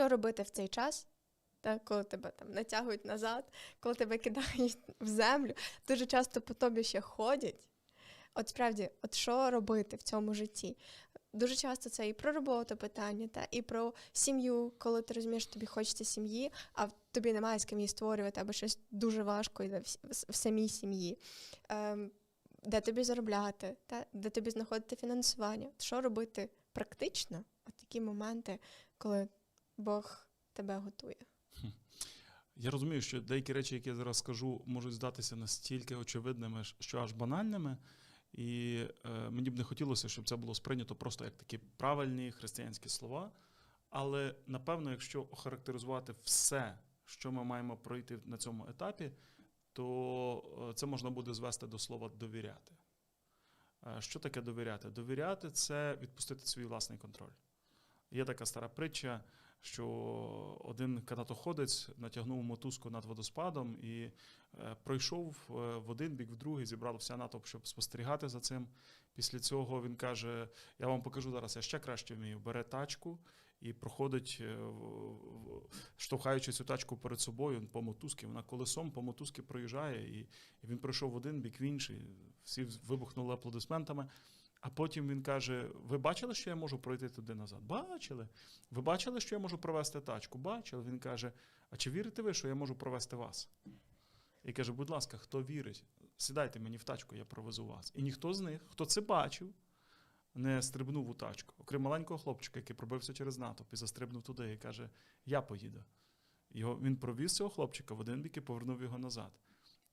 що робити в цей час, та, коли тебе там натягують назад, коли тебе кидають в землю, дуже часто по тобі ще ходять. От справді, от що робити в цьому житті? Дуже часто це і про роботу питання, та і про сім'ю, коли ти розумієш, що тобі хочеться сім'ї, а тобі немає з ким її створювати, або щось дуже важко йде в, самій сім'ї. Ем, де тобі заробляти, та, де тобі знаходити фінансування. Що робити практично? От такі моменти, коли Бог тебе готує. Я розумію, що деякі речі, які я зараз скажу, можуть здатися настільки очевидними, що аж банальними. І е, мені б не хотілося, щоб це було сприйнято просто як такі правильні християнські слова. Але напевно, якщо охарактеризувати все, що ми маємо пройти на цьому етапі, то е, це можна буде звести до слова довіряти. Е, Що таке довіряти? Довіряти це відпустити свій власний контроль. Є така стара притча, що один канатоходець натягнув мотузку над водоспадом і е, пройшов е, в один бік, в другий, зібрався натовп, щоб спостерігати за цим. Після цього він каже: Я вам покажу зараз, я ще краще вмію. Бере тачку і проходить, е, штовхаючи цю тачку перед собою по мотузці. Вона колесом по мотузці проїжджає, і він пройшов в один бік, в інший. Всі вибухнули аплодисментами. А потім він каже: Ви бачили, що я можу пройти туди назад? Бачили. Ви бачили, що я можу провести тачку? Бачили. Він каже: А чи вірите ви, що я можу провести вас? І каже: будь ласка, хто вірить, сідайте мені в тачку, я провезу вас. І ніхто з них, хто це бачив, не стрибнув у тачку, окрім маленького хлопчика, який пробився через натовп і застрибнув туди і каже: Я поїду. Його, він провіз цього хлопчика в один бік і повернув його назад.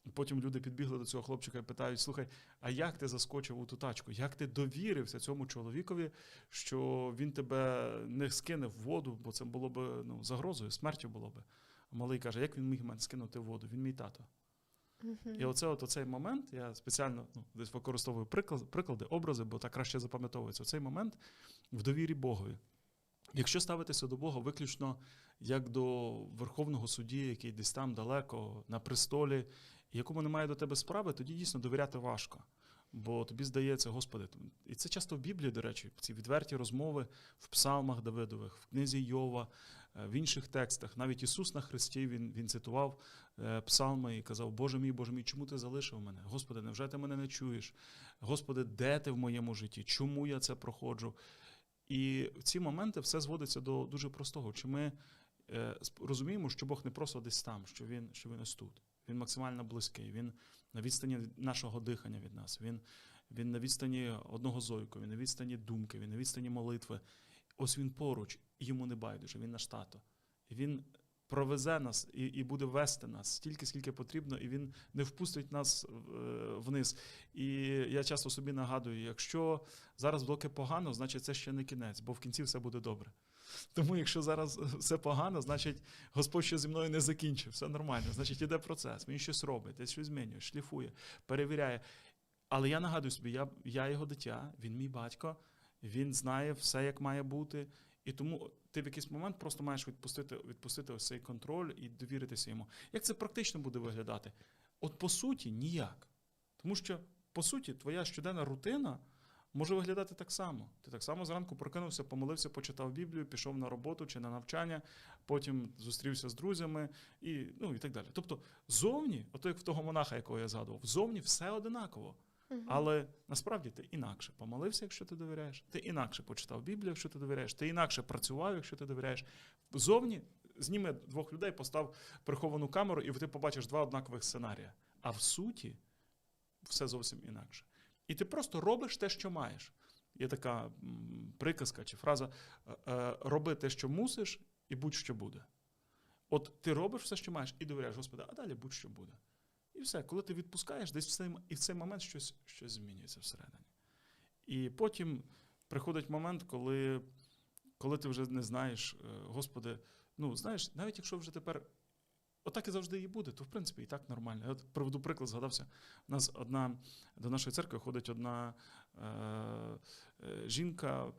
І Потім люди підбігли до цього хлопчика і питають: слухай, а як ти заскочив у ту тачку? Як ти довірився цьому чоловікові, що він тебе не скине в воду, бо це було б ну, загрозою, смертю було б. Малий каже, як він міг мене скинути в воду? Він мій тато. І оце от оцей момент, я спеціально ну, десь використовую приклад, приклади, образи, бо так краще запам'ятовується. Оцей момент в довірі Богові. Якщо ставитися до Бога виключно як до Верховного судді, який десь там далеко на престолі, якому немає до тебе справи, тоді дійсно довіряти важко. Бо тобі здається, Господи, і це часто в Біблії, до речі, ці відверті розмови в псалмах Давидових, в книзі Йова, е, в інших текстах. Навіть Ісус на Христі він, він цитував е, псалми і казав: Боже мій, Боже мій, чому ти залишив мене? Господи, невже ти мене не чуєш? Господи, де ти в моєму житті? Чому я це проходжу? І в ці моменти все зводиться до дуже простого. Чи ми е, розуміємо, що Бог не просто десь там, що Він, що він ось тут. Він максимально близький, він на відстані нашого дихання від нас, він, він на відстані одного зойку, він на відстані думки, він на відстані молитви. Ось він поруч, йому не байдуже, він наш тато. Він провезе нас і, і буде вести нас стільки, скільки потрібно, і він не впустить нас е, вниз. І я часто собі нагадую, якщо зараз доки погано, значить це ще не кінець, бо в кінці все буде добре. Тому, якщо зараз все погано, значить Господь ще зі мною не закінчив, все нормально. Значить, іде процес, він щось робить, десь щось змінює, шліфує, перевіряє. Але я нагадую собі, я, я його дитя, він мій батько, він знає все, як має бути. І тому ти в якийсь момент просто маєш відпустити, відпустити ось цей контроль і довіритися йому. Як це практично буде виглядати? От по суті, ніяк. Тому що, по суті, твоя щоденна рутина може виглядати так само. Ти так само зранку прокинувся, помолився, почитав Біблію, пішов на роботу чи на навчання, потім зустрівся з друзями і, ну, і так далі. Тобто, зовні, ото як в того монаха, якого я згадував, зовні все одинаково. Але насправді ти інакше помолився, якщо ти довіряєш, ти інакше почитав Біблію, якщо ти довіряєш, ти інакше працював, якщо ти довіряєш. Зовні зніми двох людей, постав приховану камеру, і ти побачиш два однакових сценарія. А в суті все зовсім інакше. І ти просто робиш те, що маєш. Є така приказка чи фраза: е, е, роби те, що мусиш, і будь-що буде. От ти робиш все, що маєш, і довіряєш Господи, а далі будь-що буде. І все, коли ти відпускаєш, десь в цей, і в цей момент щось, щось змінюється всередині. І потім приходить момент, коли, коли ти вже не знаєш, е, Господи, ну знаєш, навіть якщо вже тепер отак і завжди і буде, то в принципі і так нормально. Я приведу приклад, згадався. У нас одна до нашої церкви ходить одна е, е, жінка, е,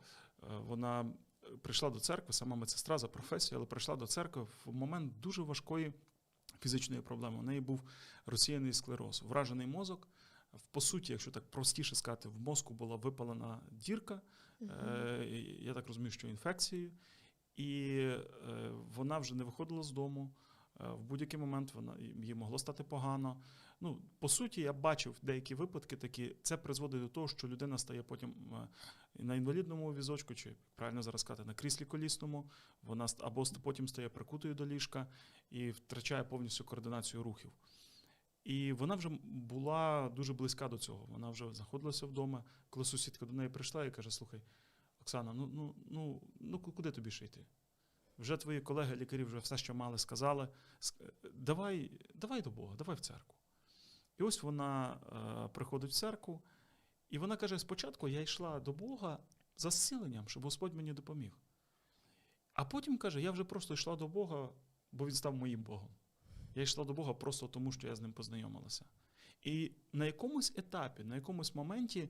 вона прийшла до церкви, сама медсестра за професією, але прийшла до церкви в момент дуже важкої фізичної проблеми. У неї був розсіяний склероз, вражений мозок. В- По суті, якщо так простіше сказати, в мозку була випалена дірка, е, я так розумію, що інфекцією. і е, вона вже не виходила з дому. Е, В будь-який момент вона їй могло стати погано. Ну, по суті, я бачив деякі випадки такі. Це призводить до того, що людина стає потім е, на інвалідному візочку, чи правильно зараз сказати, на кріслі колісному. Вона або потім стає прикутою до ліжка і втрачає повністю координацію рухів. І вона вже була дуже близька до цього. Вона вже знаходилася вдома, коли сусідка до неї прийшла і каже: Слухай, Оксана, ну, ну, ну, ну куди тобі ще йти? Вже твої колеги, лікарі, вже все, що мали, сказали. Давай, давай до Бога, давай в церкву. І ось вона е, приходить в церкву, і вона каже: спочатку я йшла до Бога за зціленням, щоб Господь мені допоміг. А потім каже, я вже просто йшла до Бога, бо він став моїм Богом. Я йшла до Бога просто тому, що я з ним познайомилася. І на якомусь етапі, на якомусь моменті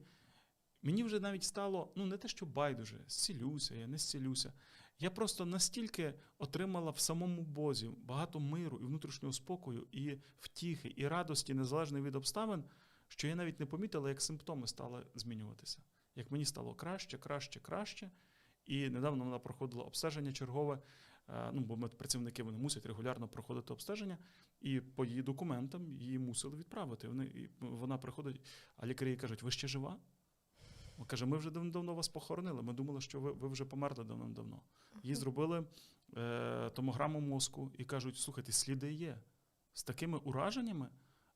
мені вже навіть стало, ну не те, що байдуже, зцілюся, я не зцілюся. Я просто настільки отримала в самому Бозі багато миру і внутрішнього спокою, і втіхи, і радості, незалежно від обставин, що я навіть не помітила, як симптоми стали змінюватися. Як мені стало краще, краще, краще. І недавно вона проходила обстеження чергове. е, Ну, бо медпрацівники вони мусять регулярно проходити обстеження, і по її документам її мусили відправити. Вони, і вона приходить, а лікарі кажуть, ви ще жива? Каже, ми вже давно вас похоронили. Ми думали, що ви, ви вже померли давним-давно. Їй зробили е, томограму мозку і кажуть: слухайте, сліди є. З такими ураженнями,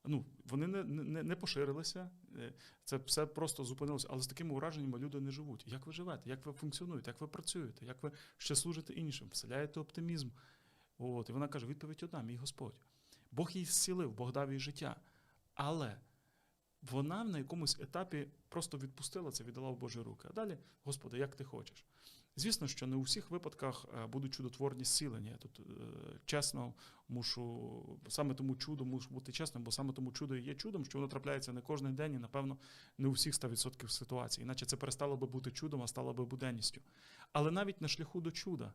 ну, вони не, не, не поширилися, е, це все просто зупинилося, але з такими ураженнями люди не живуть. Як ви живете, як ви функціонуєте, як ви працюєте, як ви ще служите іншим, вселяєте оптимізм. От, і вона каже: відповідь одна, мій Господь. Бог її зцілив, Бог дав їй життя. Але вона на якомусь етапі просто відпустила це, віддала в Божі руки. А далі, Господи, як ти хочеш. Звісно, що не у всіх випадках е, будуть чудотворні зцілення. Я тут е, чесно мушу, саме тому чудо мушу бути чесним, бо саме тому чудо і є чудом, що воно трапляється не кожен день і, напевно, не у всіх 100% ситуацій. Іначе це перестало би бути чудом, а стало би буденністю. Але навіть на шляху до чуда,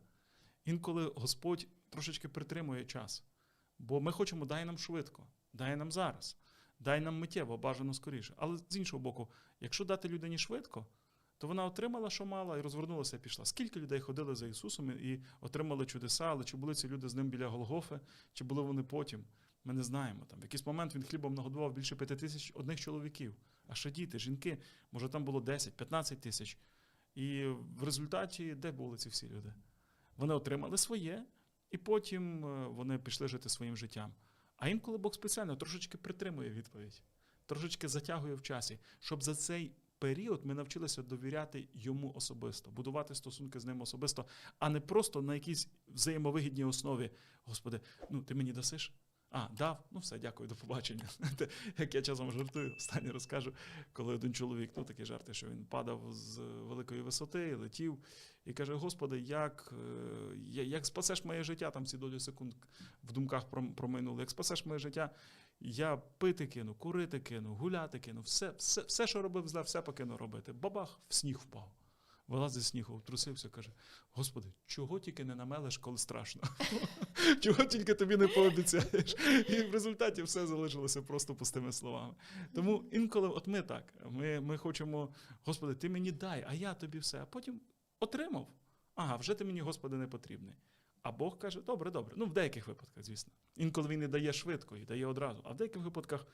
інколи Господь трошечки притримує час. Бо ми хочемо, дай нам швидко, дай нам зараз, дай нам миттєво, бажано скоріше. Але з іншого боку, якщо дати людині швидко, то вона отримала, що мала, і розвернулася і пішла. Скільки людей ходили за Ісусом і отримали чудеса, але чи були ці люди з ним біля Голгофи, чи були вони потім? Ми не знаємо. Там в якийсь момент він хлібом нагодував більше п'яти тисяч одних чоловіків. А ще діти, жінки, може там було 10-15 тисяч. І в результаті де були ці всі люди? Вони отримали своє, і потім е, вони пішли жити своїм життям. А інколи Бог спеціально трошечки притримує відповідь, трошечки затягує в часі, щоб за цей період ми навчилися довіряти йому особисто, будувати стосунки з ним особисто, а не просто на якійсь взаємовигідній основі. Господи, ну ти мені дасиш? А, дав, ну все, дякую, до побачення. Як я часом жартую, останнє розкажу, коли один чоловік, ну такі жарти, що він падав з великої висоти, летів, і каже: Господи, як, е, як спасеш моє життя, там ці долі секунд в думках пром- проминули, як спасеш моє життя, я пити кину, курити кину, гуляти кину, все, все, все що робив зле, все покину робити. Бабах, в сніг впав. Вилазить з снігу, втрусився, каже: Господи, чого тільки не намелеш, коли страшно? Чого тільки тобі не пообіцяєш? І в результаті все залишилося просто пустими словами. Тому інколи, от ми так, ми, ми хочемо, Господи, ти мені дай, а я тобі все. А потім отримав. Ага, вже ти мені, Господи, не потрібний. А Бог каже: добре, добре. Ну, в деяких випадках, звісно. Інколи він і дає швидко, і дає одразу. А в деяких випадках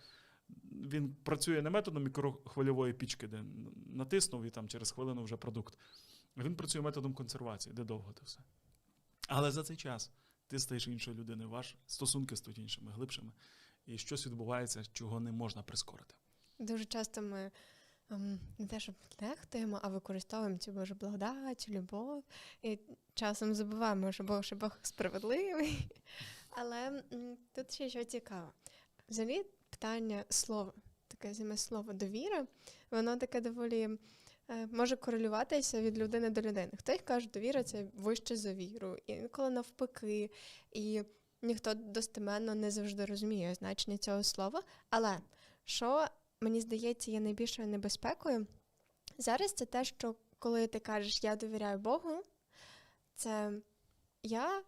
він працює не методом мікрохвильової пічки, де натиснув і там через хвилину вже продукт. Він працює методом консервації, де довго це все. Але за цей час ти стаєш іншою людиною, ваш стосунки стають іншими, глибшими. І щось відбувається, чого не можна прискорити. Дуже часто ми ем, не те, щоб нехтуємо, а використовуємо цю Божу благодать, любов. І часом забуваємо, що Бог, що Бог справедливий. Але тут ще що цікаво. Взагалі питання слова, таке саме слово довіра, воно таке доволі е, може корелюватися від людини до людини. Хтось каже, довіра це вище за віру, інколи навпаки. І ніхто достеменно не завжди розуміє значення цього слова. Але що мені здається є найбільшою небезпекою зараз, це те, що коли ти кажеш я довіряю Богу, це я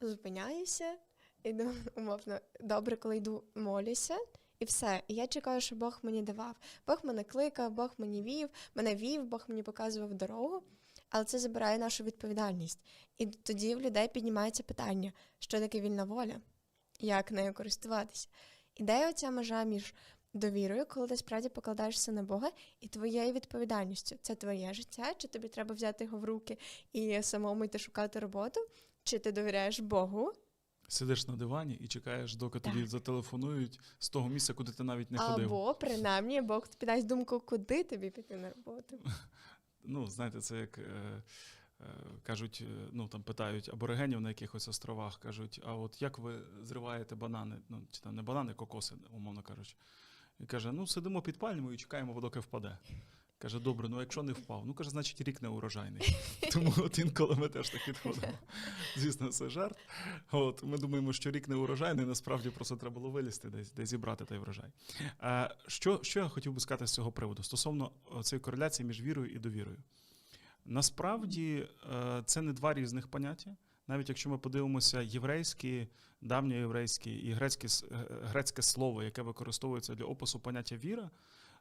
зупиняюся, іду умовно добре, коли йду молюся. І все, і я чекаю, що Бог мені давав. Бог мене кликав, Бог мені вів, мене вів, Бог мені показував дорогу. але це забирає нашу відповідальність. І тоді в людей піднімається питання, що таке вільна воля, як нею користуватися. І де оця межа між довірою, коли ти справді покладаєшся на Бога, і твоєю відповідальністю. Це твоє життя, чи тобі треба взяти його в руки і самому йти шукати роботу, чи ти довіряєш Богу, Сидиш на дивані і чекаєш, доки тобі зателефонують з того місця, куди ти навіть не ходив. або принаймні Бог тобі дасть думку, куди тобі піти на роботу. Ну, знаєте, це як е, е, кажуть, е, ну там питають аборигенів на якихось островах, кажуть, а от як ви зриваєте банани? Ну, чи там не банани, кокоси, умовно кажучи. І каже: ну, сидимо під пальмою і чекаємо, доки впаде. Каже, добре, ну якщо не впав, ну каже, значить рік не урожайний. Тому от інколи ми теж так підходимо. Звісно, це жарт. От ми думаємо, що рік не урожайний, насправді просто треба було вилізти десь, десь зібрати той врожай. Е, що, що я хотів би сказати з цього приводу стосовно цієї кореляції між вірою і довірою? Насправді е, це не два різних поняття. Навіть якщо ми подивимося єврейське, давньоєврейське і грецьке, е, грецьке слово, яке використовується для опису поняття віра е,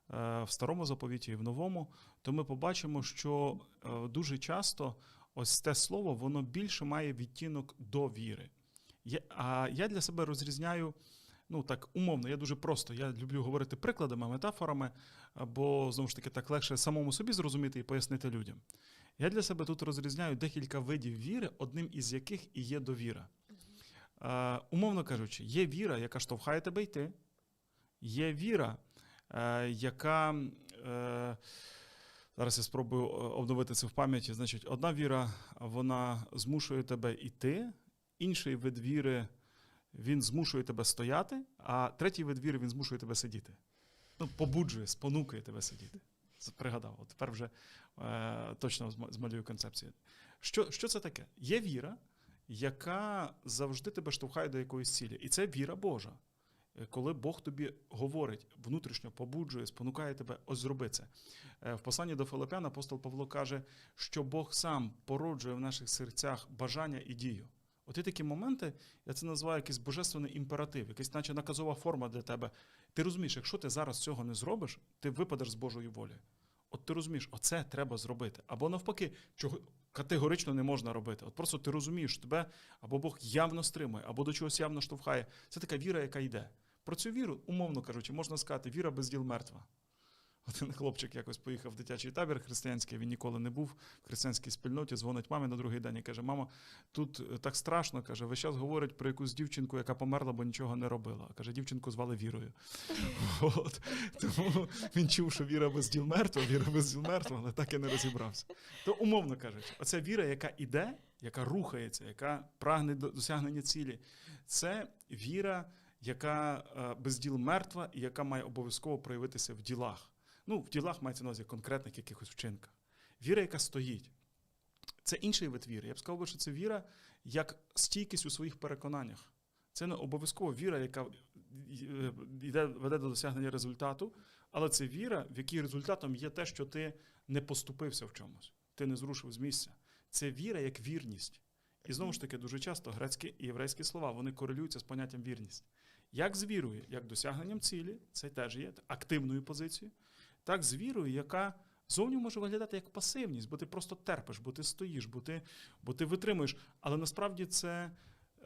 в старому заповіті і в новому, то ми побачимо, що е, дуже часто ось те слово воно більше має відтінок до віри. А я для себе розрізняю. Ну так умовно, я дуже просто. Я люблю говорити прикладами, метафорами, бо знову ж таки так легше самому собі зрозуміти і пояснити людям. Я для себе тут розрізняю декілька видів віри, одним із яких і є довіра. Е, умовно кажучи, є віра, яка штовхає тебе йти, є віра, е, яка. Е, Зараз я спробую е, обновити це в пам'яті. Значить, одна віра вона змушує тебе йти, інший вид віри він змушує тебе стояти, а третій вид віри він змушує тебе сидіти. Ну, побуджує, спонукує тебе сидіти. Пригадав, от тепер вже е, точно змалюю концепцію. Що, що це таке? Є віра, яка завжди тебе штовхає до якоїсь цілі. І це віра Божа. Е, Коли Бог тобі говорить, внутрішньо побуджує, спонукає тебе, ось зроби це. Е, В посланні до Филипян апостол Павло каже, що Бог сам породжує в наших серцях бажання і дію. От є такі моменти, я це називаю якийсь божественний імператив, якась наче наказова форма для тебе. Ти розумієш, якщо ти зараз цього не зробиш, ти випадеш з Божої волі. От ти розумієш, оце треба зробити. Або навпаки, чого категорично не можна робити. От просто ти розумієш, тебе або Бог явно стримує, або до чогось явно штовхає. Це така віра, яка йде. Про цю віру, умовно кажучи, можна сказати, віра без діл мертва. Один хлопчик якось поїхав в дитячий табір християнський, він ніколи не був в християнській спільноті, дзвонить мамі на другий день і каже: Мамо, тут е, так страшно, каже, весь час говорять про якусь дівчинку, яка померла, бо нічого не робила. Каже, дівчинку звали Вірою. От. Тому він чув, що віра без діл мертва, віра без діл мертва, але так і не розібрався. То, умовно кажучи, оця віра, яка іде, яка рухається, яка прагне до досягнення цілі, це віра, яка е, без діл мертва і яка має обов'язково проявитися в ділах. Ну, в ділах мається на увазі конкретних якихось вчинках. Віра, яка стоїть. Це інший вид віри. Я б сказав, що це віра як стійкість у своїх переконаннях. Це не обов'язково віра, яка е, йде, веде до досягнення результату, але це віра, в якій результатом є те, що ти не поступився в чомусь, ти не зрушив з місця. Це віра як вірність. І знову ж таки, дуже часто грецькі і єврейські слова вони корелюються з поняттям вірність. Як з вірою, як досягненням цілі, це теж є активною позицією, так з вірою, яка зовні може виглядати як пасивність, бо ти просто терпиш, бо ти стоїш, бо ти, бо ти витримуєш. Але насправді це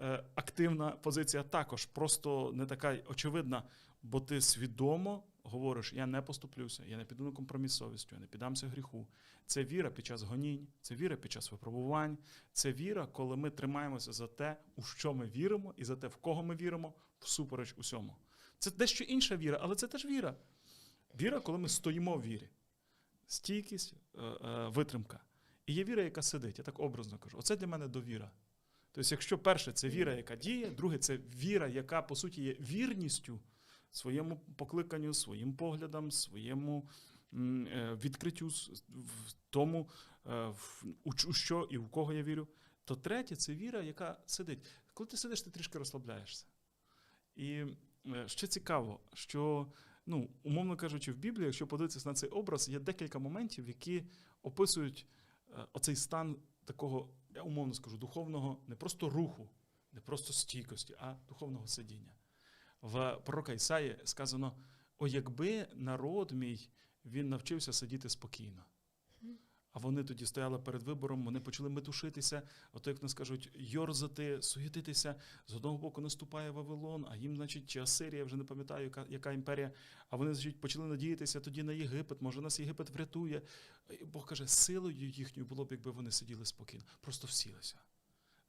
е, активна позиція також, просто не така очевидна, бо ти свідомо говориш: я не поступлюся, я не піду на компроміс совістю, я не піддамся гріху. Це віра під час гонінь, це віра під час випробувань, це віра, коли ми тримаємося за те, у що ми віримо, і за те, в кого ми віримо, всупереч усьому. Це дещо інша віра, але це теж віра. Віра, коли ми стоїмо в вірі. Стійкість, е, е, витримка. І є віра, яка сидить. Я так образно кажу. Оце для мене довіра. Тобто, якщо перше це віра, яка діє, друге це віра, яка по суті є вірністю своєму покликанню, своїм поглядам, своєму е, відкриттю в тому, у що і в кого я вірю, то третє це віра, яка сидить. Коли ти сидиш, ти трішки розслабляєшся. І е, ще цікаво, що, ну, умовно кажучи, в Біблії, якщо подивитися на цей образ, є декілька моментів, які описують е, оцей стан такого, я умовно скажу, духовного не просто руху, не просто стійкості, а духовного сидіння. В пророка Ісаї сказано: о, якби народ мій він навчився сидіти спокійно. А вони тоді стояли перед вибором, вони почали метушитися, ото як нас кажуть, йорзати, суєтитися. З одного боку наступає Вавилон, а їм, значить, чи Асирія, вже не пам'ятаю, яка, яка імперія. А вони, значить, почали надіятися тоді на Єгипет. Може, нас Єгипет врятує. Бог каже, силою їхньою було б, якби вони сиділи спокійно, просто всілися.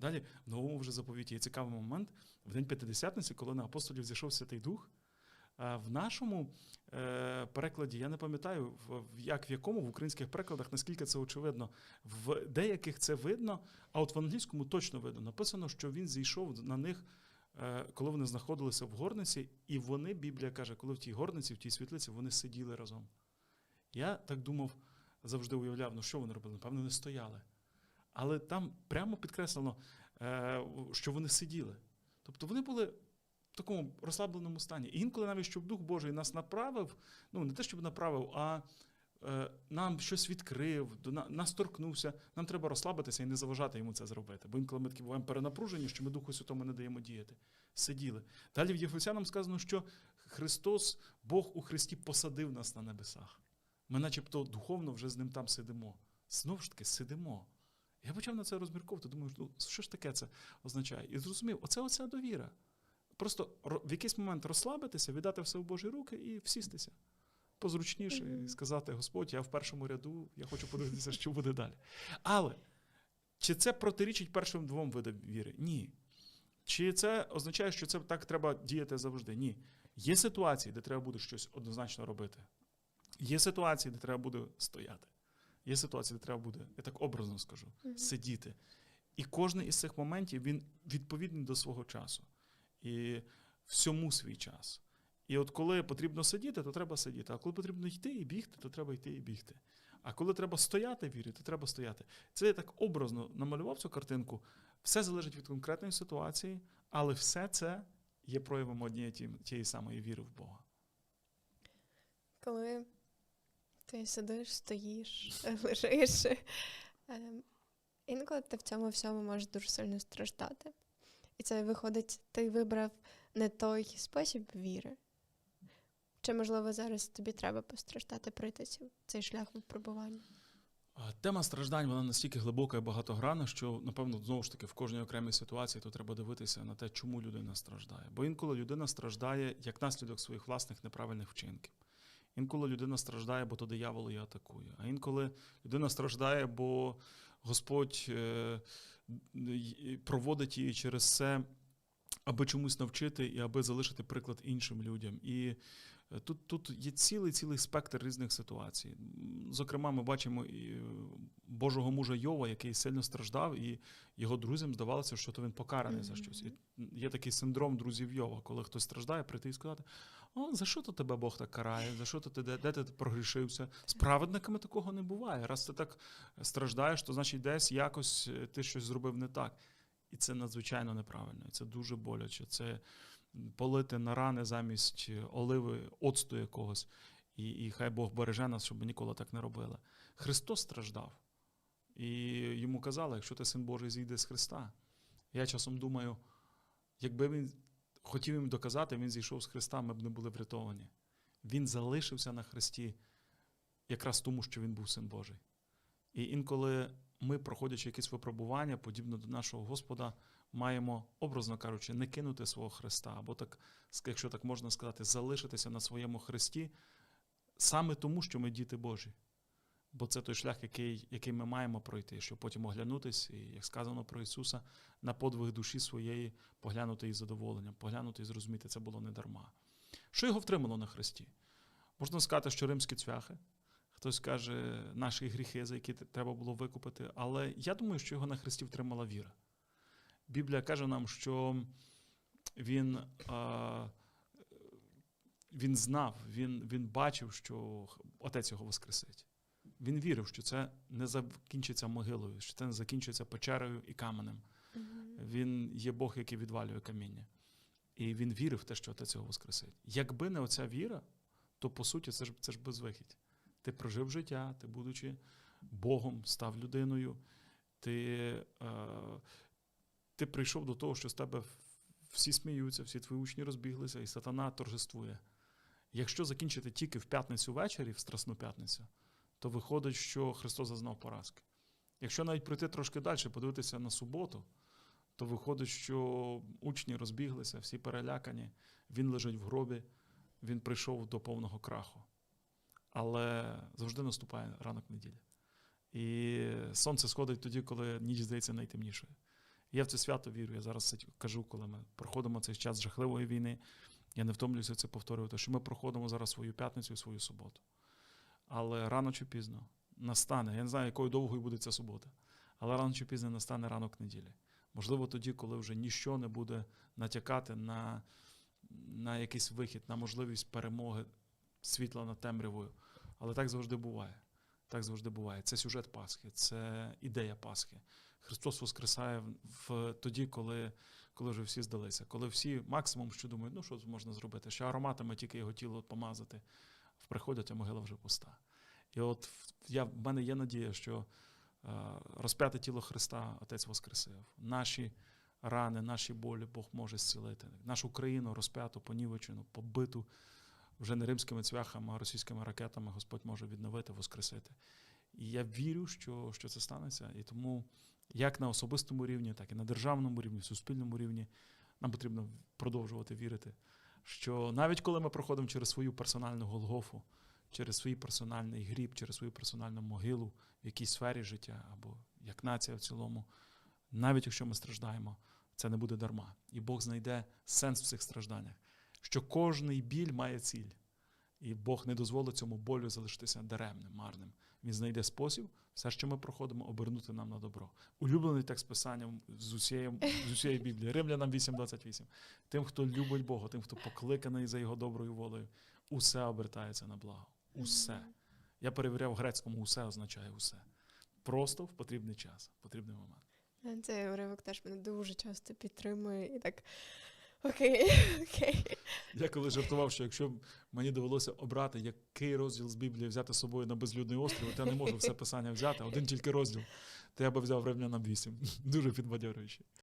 Далі в новому вже заповіті є цікавий момент. В день П'ятидесятниці, коли на апостолів зійшов Святий Дух. А В нашому е, перекладі я не пам'ятаю, як в якому в українських перекладах, наскільки це очевидно. В деяких це видно, а от в англійському точно видно. Написано, що він зійшов на них, е, коли вони знаходилися в горниці, і вони, Біблія каже, коли в тій горниці, в тій світлиці, вони сиділи разом. Я так думав, завжди уявляв, ну що вони робили? Напевно, не стояли. Але там прямо підкреслено, е, що вони сиділи. Тобто вони були такому розслабленому стані. І інколи навіть, щоб Дух Божий нас направив, ну не те, щоб направив, а е, нам щось відкрив, до на- нас торкнувся, нам треба розслабитися і не заважати йому це зробити. Бо інколи ми такі буваємо перенапружені, що ми Духу Святому не даємо діяти. Сиділи. Далі в Єфесянам сказано, що Христос, Бог у Христі посадив нас на небесах. Ми начебто духовно вже з ним там сидимо. Знову ж таки, сидимо. Я почав на це розмірковувати, думаю, ну що ж таке це означає? І зрозумів, оце оця довіра. Просто в якийсь момент розслабитися, віддати все в Божі руки і всістися. Позручніше і сказати: Господь, я в першому ряду, я хочу подивитися, що буде далі. Але чи це протирічить першим двом видам віри? Ні. Чи це означає, що це так треба діяти завжди? Ні. Є ситуації, де треба буде щось однозначно робити. Є ситуації, де треба буде стояти. Є ситуації, де треба буде, я так образно скажу, сидіти. І кожен із цих моментів він відповідний до свого часу. І всьому свій час. І от коли потрібно сидіти, то треба сидіти. А коли потрібно йти і бігти, то треба йти і бігти. А коли треба стояти в вірі, то треба стояти. Це я так образно намалював цю картинку. Все залежить від конкретної ситуації, але все це є проявом однієї тієї самої віри в Бога. Коли ти сидиш, стоїш, лежиш, ем, інколи ти в цьому всьому можеш дуже сильно страждати. І це виходить, ти вибрав не той спосіб віри. Чи, можливо, зараз тобі треба постраждати, пройти цей шлях випробування? Тема страждань вона настільки глибока і багатогранна, що напевно знову ж таки в кожній окремій ситуації то треба дивитися на те, чому людина страждає. Бо інколи людина страждає як наслідок своїх власних неправильних вчинків. Інколи людина страждає, бо то диявол її атакує. А інколи людина страждає, бо Господь е, проводить її через це, аби чомусь навчити і аби залишити приклад іншим людям. І тут, тут є цілий цілий спектр різних ситуацій. Зокрема, ми бачимо і е, Божого мужа Йова, який сильно страждав, і його друзям здавалося, що то він покараний за щось. І є такий синдром друзів Йова, коли хтось страждає, прийти і сказати: О, за що то тебе Бог так карає? За що то ти де, де ти прогрішився? З праведниками такого не буває. Раз ти так страждаєш, то значить десь якось е, ти щось зробив не так. І це надзвичайно неправильно. І це дуже боляче. Це полити на рани замість оливи, оцту якогось. І, і хай Бог береже нас, щоб ми ніколи так не робили. Христос страждав. І йому казали, якщо ти син Божий зійде з Христа. Я часом думаю, якби він хотів їм доказати, він зійшов з Христа, ми б не були врятовані. Він залишився на Христі якраз тому, що він був син Божий. І інколи ми, проходячи якісь випробування, подібно до нашого Господа, маємо, образно кажучи, не кинути свого Христа, або так, якщо так можна сказати, залишитися на своєму Христі саме тому, що ми діти Божі. Бо це той шлях, який, який ми маємо пройти, щоб потім оглянутись, і як сказано про Ісуса, на подвиг душі своєї, поглянути із задоволенням, поглянути і зрозуміти, це було не дарма. Що його втримало на Христі? Можна сказати, що римські цвяхи, хтось каже, наші гріхи, за які треба було викупити. Але я думаю, що його на Христі втримала віра. Біблія каже нам, що він, а, він знав, він, він бачив, що отець його воскресить. Він вірив, що це не закінчиться могилою, що це не закінчиться печерою і каменем. Він є Бог, який відвалює каміння. І він вірив в те, що отець його воскресить. Якби не оця віра, то по суті це ж це ж безвихідь. Ти прожив життя, ти, будучи Богом, став людиною, ти, е, ти прийшов до того, що з тебе всі сміються, всі твої учні розбіглися, і сатана торжествує. Якщо закінчити тільки в п'ятницю ввечері, в Страсну п'ятницю, то виходить, що Христос зазнав поразки. Якщо навіть пройти трошки далі, подивитися на суботу, то виходить, що учні розбіглися, всі перелякані, він лежить в гробі, він прийшов до повного краху. Але завжди наступає ранок неділі. І сонце сходить тоді, коли ніч здається найтемнішою. Я в це свято вірю. Я зараз кажу, коли ми проходимо цей час жахливої війни. Я не втомлююся це повторювати, що ми проходимо зараз свою п'ятницю і свою суботу. Але рано чи пізно настане, я не знаю, якою довгою буде ця субота, але рано чи пізно настане ранок неділі. Можливо, тоді, коли вже ніщо не буде натякати на, на якийсь вихід, на можливість перемоги світла над темрявою. Але так завжди буває. Так завжди буває. Це сюжет Пасхи, це ідея Пасхи. Христос воскресає в, тоді, коли, коли вже всі здалися, коли всі максимум, що думають, ну що можна зробити? Ще ароматами тільки його тіло помазати, приходять, а могила вже пуста. І от я, в мене є надія, що е, розп'яте тіло Христа Отець Воскресив. Наші рани, наші болі Бог може зцілити. Нашу країну розп'яту, понівечену, побиту вже не римськими цвяхами, а російськими ракетами Господь може відновити, воскресити. І я вірю, що, що це станеться. І тому як на особистому рівні, так і на державному рівні, в суспільному рівні нам потрібно продовжувати вірити, що навіть коли ми проходимо через свою персональну Голгофу, через свій персональний гріб, через свою персональну могилу в якійсь сфері життя або як нація в цілому, навіть якщо ми страждаємо, це не буде дарма. І Бог знайде сенс в цих стражданнях, що кожний біль має ціль. І Бог не дозволить цьому болю залишитися даремним, марним. Він знайде спосіб, все, що ми проходимо, обернути нам на добро. Улюблений текст писання з усієї, з усієї Біблії, Римлянам 8.28. Тим, хто любить Бога, тим, хто покликаний за його доброю волею, усе обертається на благо. Усе. Я перевіряв грецькому, усе означає усе. Просто в потрібний час, в потрібний момент. Цей уривок теж мене дуже часто підтримує і так. Окей, окей. Я коли жартував, що якщо б мені довелося обрати, який розділ з Біблії взяти з собою на безлюдний острів, то я не можу все писання взяти, один тільки розділ, то я би взяв Римлянам 8. Дуже підбадьорююче.